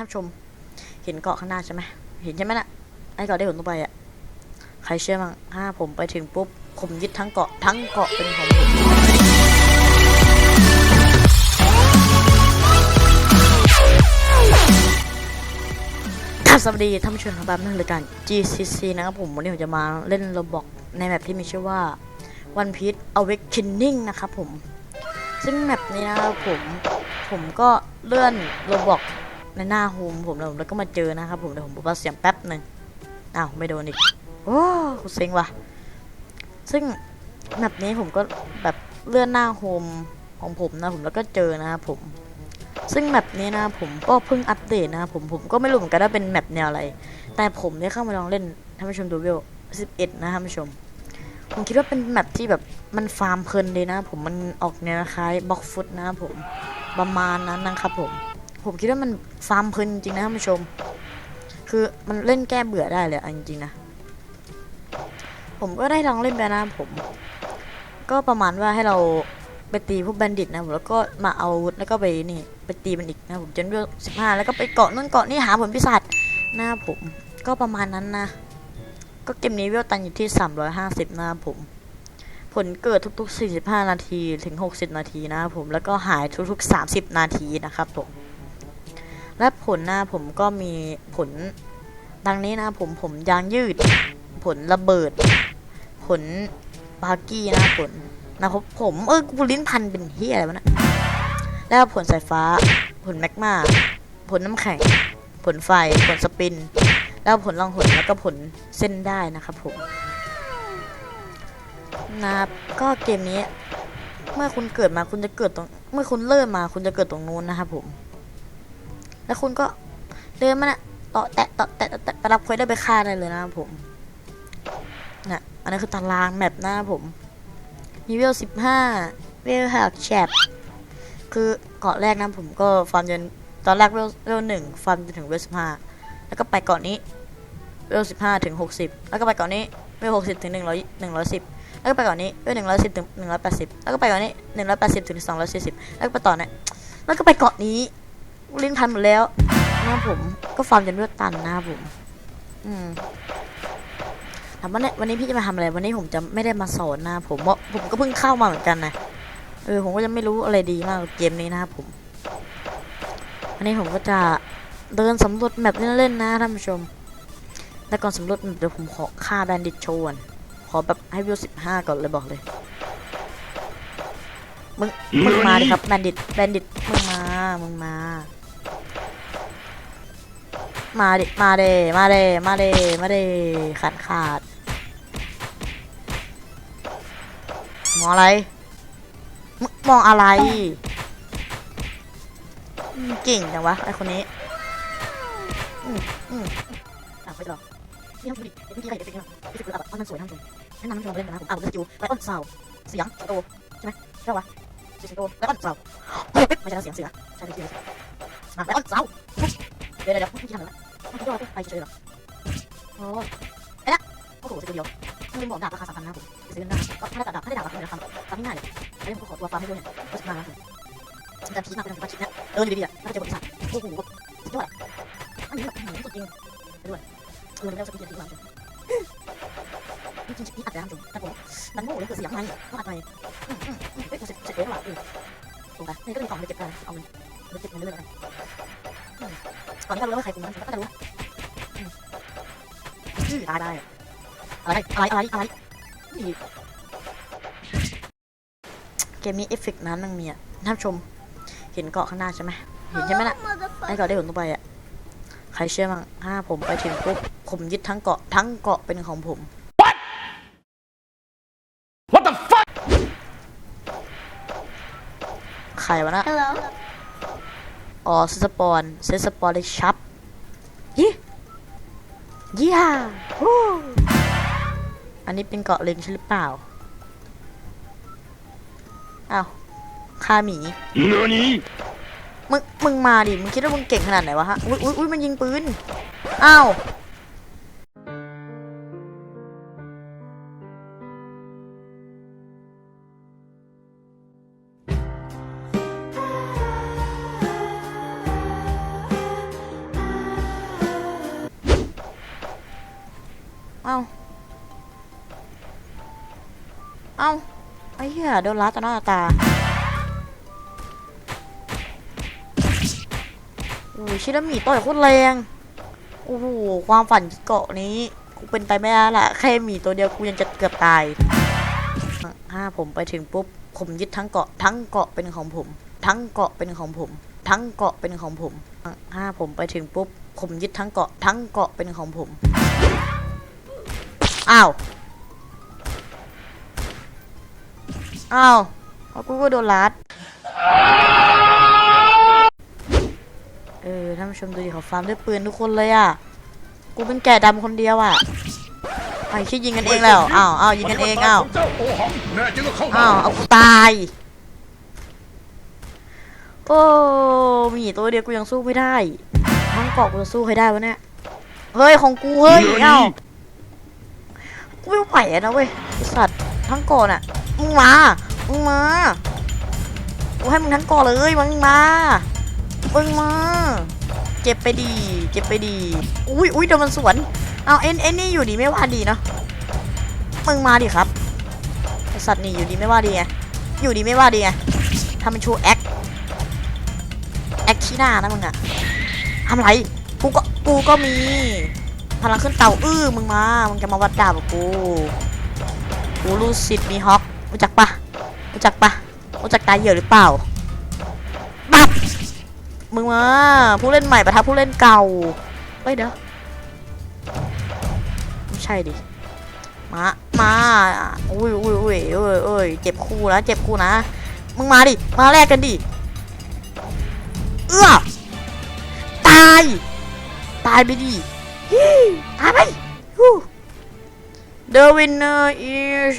ท่านชม เห็นเกาะข้างหน้าใช่ไหมเห็นใช่ไหมน่ะไอ้เกาะที่ผมต้องไปอะใครเชื่อมั้งถ้าผมไปถึงปุ๊บผมยึดทั้งเกาะทั้งเกาะเป็นของผมครับสวัสดีท่านผู้ชมครับนั่นรายการ GCC นะครับผมวันนี้ผมจะมาเล่นโรบอกในแมปที่มีชื่อว่า One Piece Awakening นะครับผม ซึ่งแมปนี้นะครับผม ผมก็เลื่อนโรบอก ในหน้าโฮมผมแล้วผมแล้วก็มาเจอนะครับผมเดี๋ยวผมบอกว่าเสียงแป๊บหนึ่งอ้าวไม่โดนอีกโอ้เซ็งว่ะ ซึ่งแมปนี้ผมก็แบบเลื่อนหน้าโฮมของผมนะผมแล้วก็เจอนะครับผม ซึ่งแมปนี้นะผมก็เพิ่งอัปเดตนะครับผมผมก็ไม่รู้เหมือนกันว่าเป็นแมปแนวอะไร แต่ผมได้เข้ามาลองเล่นท่านผู้ชมดูเวล11 นะท่านผู้ชม ผมคิดว่าเป็นแมปที่แบบมันฟาร์มเพลินเลยนะผมมันออกแนวคล้ายบล็อกฟุตนะผมประมาณนั้นนะครับผม ผมคิดว่ามันฟาร์มเพลินจริงนะท่านผู้ชม คือมันเล่นแก้เบื่อได้เลยจริงๆนะ ผมก็ได้ลองเล่นไปนะผม ก็ประมาณว่าให้เราไปตีพวกแบนดิตนะผมแล้วก็มาเอาอาวุธแล้วก็ไปนี่ไปตีมันอีกนะผมจนเวลสิบห้าแล้วก็ไปเกาะนู่นเกาะนี่หาผลพิศาจนะผมก็ประมาณนั้นนะ ก็เกมนี้เวลตันอยู่ที่350นะครับผม ผลเกิดทุกๆ45นาทีถึง60นาทีนะผมแล้วก็หายทุกๆ30นาทีนะครับผม และผลหน้าผมก็มีผลดังนี้นะผมผมยางยืด ผลระเบิด ผลบาร์กี้นะผลนะครับผมเออกูลิ้นพันเป็นเฮียอะไรวะนะแล้วผลสายฟ้า ผลแมกมาผลน้ำแข็ง ผลไฟ ผลสปิน แล้วผลลองหนแล้วก็ผลเส้นได้นะครับผมนะครับก็เกมนี้ เมื่อคุณเกิดมาคุณจะเกิดตรง เมื่อคุณเริ่มมาคุณจะเกิดตรงนู้นนะครับผม แล้วคุณก็เดินมาน่ะต่อแตะต่อแตะต่อแตะไปรับเควสได้ไปฆ่าได้เลยนะครับผมน่ะอันนั้คือตารางแมปนะครับผมมีเวลสิบห้าเวลหักแชปคือเกาะแรกนะผมก็ฟาร์มจนตอนแรกเวลเวลหนึ่งฟาร์มจนถึงเวลสิบห้าแล้วก็ไปเกาะนี้เวลสิบห้าถึงหกสิบแล้วก็ไปเกาะนี้เวลหกสิบถึงหนึ่งร้อยหนึ่งร้อยสิบแล้วก็ไปเกาะนี้เวลหนึ่งร้อยสิบถึงหนึ่งร้อยแปดสิบแล้วก็ไปเกาะนี้หนึ่งร้อยแปดสิบถึงสองร้อยสี่สิบแล้วก็ไปต่อเนี่ยแล้วก็ไปเกาะนี้ ลิ้นพันหมดแล้วนะผม ก็ฟาร์มจนเวลตันนะครับผม อืมถามว่าเนี่ยวันนี้พี่จะมาทำอะไร วันนี้ผมจะไม่ได้มาสอนนะผมเพราะผมก็เพิ่งเข้ามาเหมือนกันนะเออผมก็จะไม่รู้อะไรดีมากเกมนี้นะครับผมวันนี้ผมก็จะเดินสำรวจแมปเล่นๆนะท่านผู้ชม แต่ก่อนสำรวจแมปเดี๋ยวผมขอฆ่าแบนดิตโชว์ก่อนขอแบบให้วิวสิบห้าก่อนเลยบอกเลย มึงมึงมาดิครับแบนดิตแบนดิตมึงมา มึงมา มาดิมาเดมาเดมาเดมาเดขาดขาดมองอะไรมมองอะไรอืมเก่งจังวะไอคนนี้ อืมอืมอะไปต่อนี่ทำดูดิไอ้พี่ใครเอฟเฟกต์เนี่ยเอฟเฟกต์ระดับมันสวยท่านผู้ชมแนะนำให้ลองเล่นกันนะผมอ่าผมจะจิวไลออนซาเสียงสิงโตใช่ไหมใช่ปะเสียงสิงโตไลออนเฮ้ยไม่ใช่เสียงเสือใช่เสียงเสืออะไลออนเดี๋ยว เดี๋ยวเดี๋ยวพี่ทำอะไรนะพี่ยอดไปเฉยๆหรอโอ้ไอ้ละโอ้โหเสียเดียวลืมบอกดาบราคาสามพันนะผมจะซื้อหน้าก็ถ้าได้ดาบถ้าได้ดาบราคาเนี่ยนะครับทำง่ายเลยไอันนี้ผมขอตัวฟาร์มให้ด้วยเนี่ยก็สิบห้านะผมมันจะพีคมากเป็นสิบห้าชิ้นเนี่ยเดินอยู่ดีๆอะแล้วเจอบริษัทโอ้โหสุดยอดอะอันนี้แบบสุดจริงไปด้วยเออแล้วจะเป็นจริงๆจริงๆนี่อัดแล้วจริงแต่ผมมันโง่เลยคือเสียงไงก็อัดไปเฮ้ยกูเสร็จเสร็จแล้วว่ะเออถูกปะนี่ก็มีกล่องเลยเก็บไปเอาเงินเก็บเงินเรื่อยๆ อนนี้ก็รู้ว่าใครคุมมันก็จะรู้ชื่อตายได้อะไรอะไรอะไรอะไรเกมนี้เอฟเฟกต์น้ำมันมีอะท่านชม เห็นเกาะข้างหน้าใช่ไหมเห็นใช่ไหมล่ะไอ้เกาะได้ผมต้องไปอะใครเชื่อมั้งถ้าผมไปถึงปุ๊บผมยึดทั้งเกาะทั้งเกาะเป็นของผม What the fuck? ใครวะนะ Hello. อ๋อเซสปอนเซสปอนเลยชับยี่ยี่ฮ่าฮู้อันนี้เป็นเกาะเลนใช่หรือเปล่าอ้าวฆ่าหมี NANI? มึง มึงมาดิ มึงคิดว่ามึงเก่งขนาดไหนวะฮะ อุ้ยอุ้ยอุ้ยมันยิงปืน อ้าว เอาไอ้เหี้ยโดนลัดต่อหน้าต่อตาโอ้ยชิลามีต่อยโคตรแรงโอ้โหความฝันเกาะนี้กูเป็นไปไม่ได้ละแค่หมีตัวเดียวกูยังจะเกือบตายถ้าผมไปถึงปุ๊บผมยึดทั้งเกาะ ทั้งเกาะเป็นของผม ทั้งเกาะเป็นของผม ทั้งเกาะเป็นของผมถ้าผมไปถึงปุ๊บผมยึดทั้งเกาะ ทั้งเกาะเป็นของผมอ้าว อ้าวเอากูก็โดนลัด เออท่านผู้ชมดูดิเขาฟาร์มด้วยปืนทุกคนเลยอะ กูเป็นแกะดำคนเดียวอะไอ้คิดยิงกันเองแล้ว อ้าวอ้าวยิงกันเอง อ้าวอ้าวเอากูตาย โอ้มีตัวเดียวกูยังสู้ไม่ได้ทั้งเกาะกูจะสู้ให้ได้วะเนี่ย เฮ้ยของกูเฮ้ยเอ้ากูไม่ไหวนะเว้ยสัตว์ทั้งเกาะน่ะ มึงมามึงมากูให้มึงทั้งกาะเลยมึงมามึงมาเจ็บไปดีเจ็บไปดีอุ้ยอุ้ยโดนมันสวนเอาเอ็นเอ็นนี่อยู่ดีไม่ว่าดีเนาะมึงมาดิครับไอสัตว์นี่อยู่ดีไม่ว่าดีไงอยู่ดีไม่ว่าดีไงทำเป็นโชว์แอคแอคขี้หน้านะมึงอะทำไรกูก็กูก็มี พลังขึ้นเต่าอื้อมึงมา มึงจะมาวัดดาบกับกู กูรู้สิทธิ์มีฮอก รู้จักปะรู้จักปะรู้จักตายเหยื่อหรือเปล่าบับมึงมาผู้เล่นใหม่ประทับผู้เล่นเก่าเฮ้ยเดี๋ยวไม่ใช่ดิมามาอุ้ยอุ้ยอุ้ยเอ้ยเอ้ยเจ็บคู่นะเจ็บคู่นะมึงมาดิมาแลกกันดิเอื้อตายตายไปดิตายไปฮู้ The winner is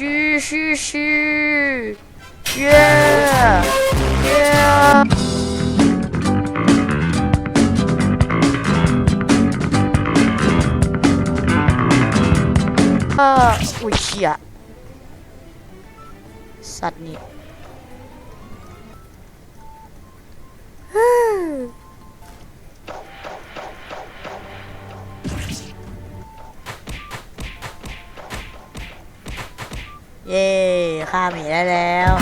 ชิชิชิ yeah yeah เอออุ้ยเชี่ยสัตว์นี่ เย้ฆ่าหมีได้แล้ว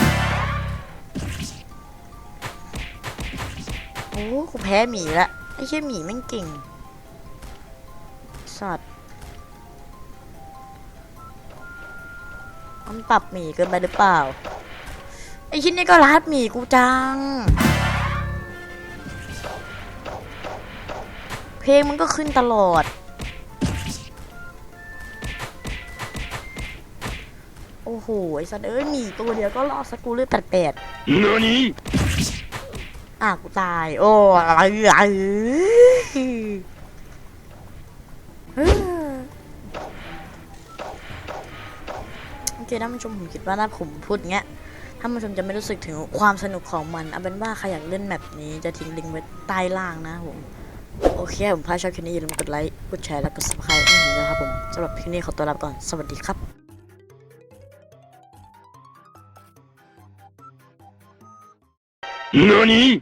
โอ้กูแพ้หมีละไอ้เชี่ยหมีแม่งเก่งสัตว์มันปรับหมีเกินไปหรือเปล่าไอ้ชิ้นนี้ก็รัดหมีกูจัง เพลงมันก็ขึ้นตลอด โอ้โห ไอสัตว์เอ้ยหมีตัวเดียวก็รอดสกกูเลือดแปดแปด何อะกูตาย โอ้อะไรอะเอ้ยโอเคท่านผู้ชมผมคิดว่าถ้าผมพูดเงี้ยท่านผู้ชมจะไม่รู้สึกถึงความสนุกของมันเอาเป็นว่าใครอยากเล่นแมปนี้จะทิ้งลิงก์ไว้ใต้ล่างนะผมโอเค ผมพาชอบคลิปนี้อย่าลืมกดไลค์กดแชร์และกด subscribe ให้ผมด้วยครับผมสำหรับคลิปนี้ขอตัวลาไปก่อน สวัสดีครับ 何？